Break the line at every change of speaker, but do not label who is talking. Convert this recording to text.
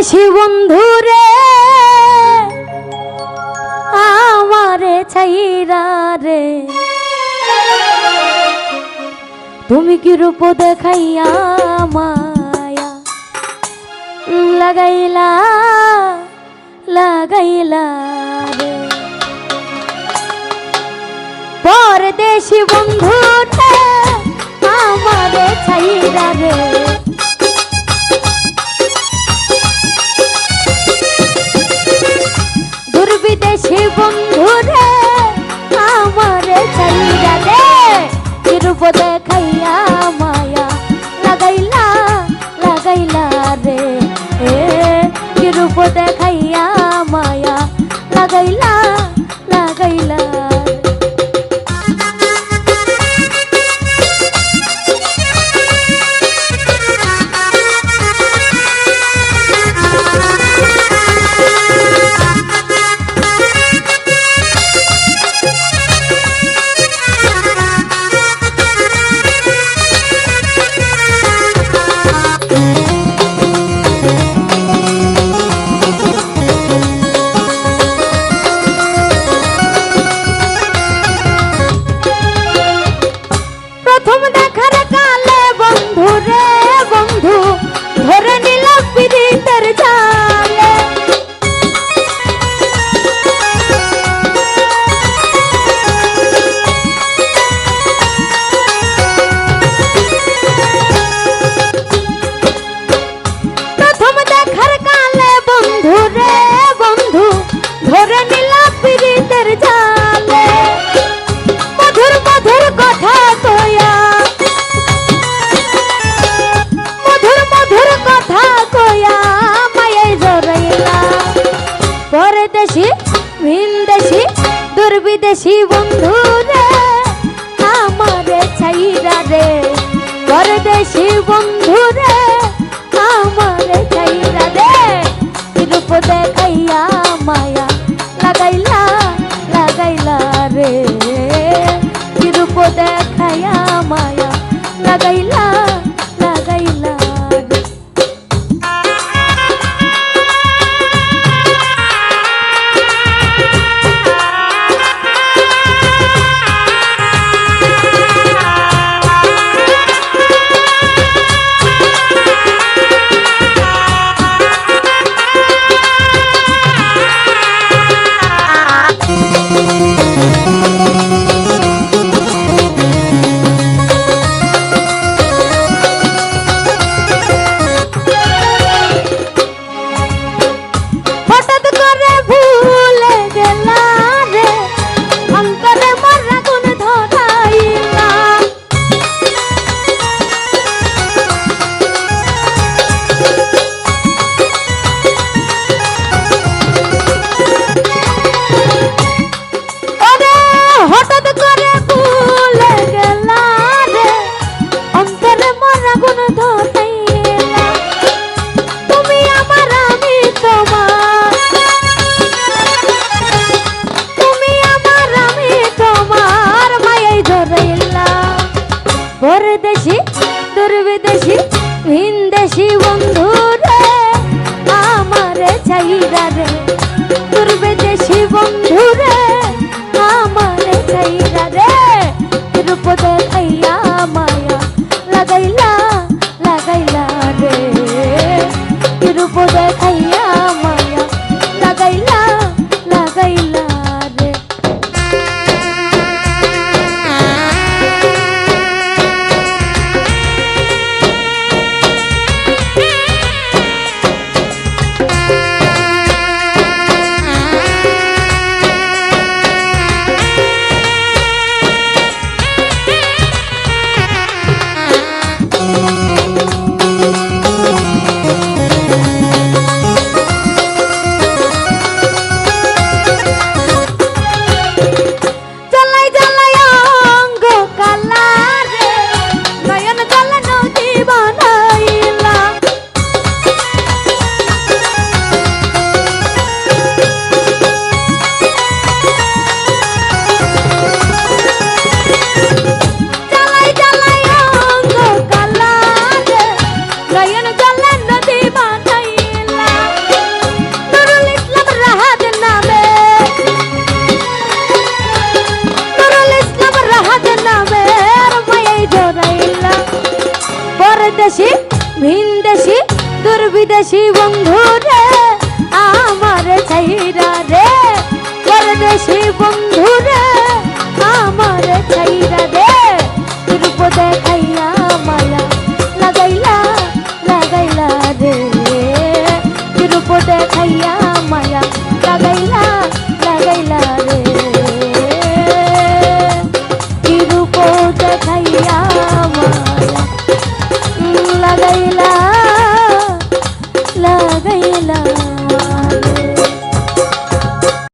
পরদেশি বন্ধু রে আমারে ছাইরা রে। তুমি কি রূপ দেখাইয়া মায়া লাগাইলা লাগাইলা রে? পরদেশি বন্ধু আমারে ছাইরা রে। কিরূপ দেখাইয়া মায়া লাগাইলা পরদেশি ভিনদেশি দুর্বিদেশি বন্ধু রে আমারে ছাইরা রে। পরদেশি বন্ধু পরদেশি দুর্বিদেশি, ভিনদেশি বন্ধু রে আমারে চাইরা রে। দুর্বিদেশি বন্ধু রে আমারে চাইরা রে। রূপ দেখাইয়া মায়া লাগাইলা লাগাইলা রে। রূপ পরদেশি ভিনদেশি দুর্বিদেশি বন্ধু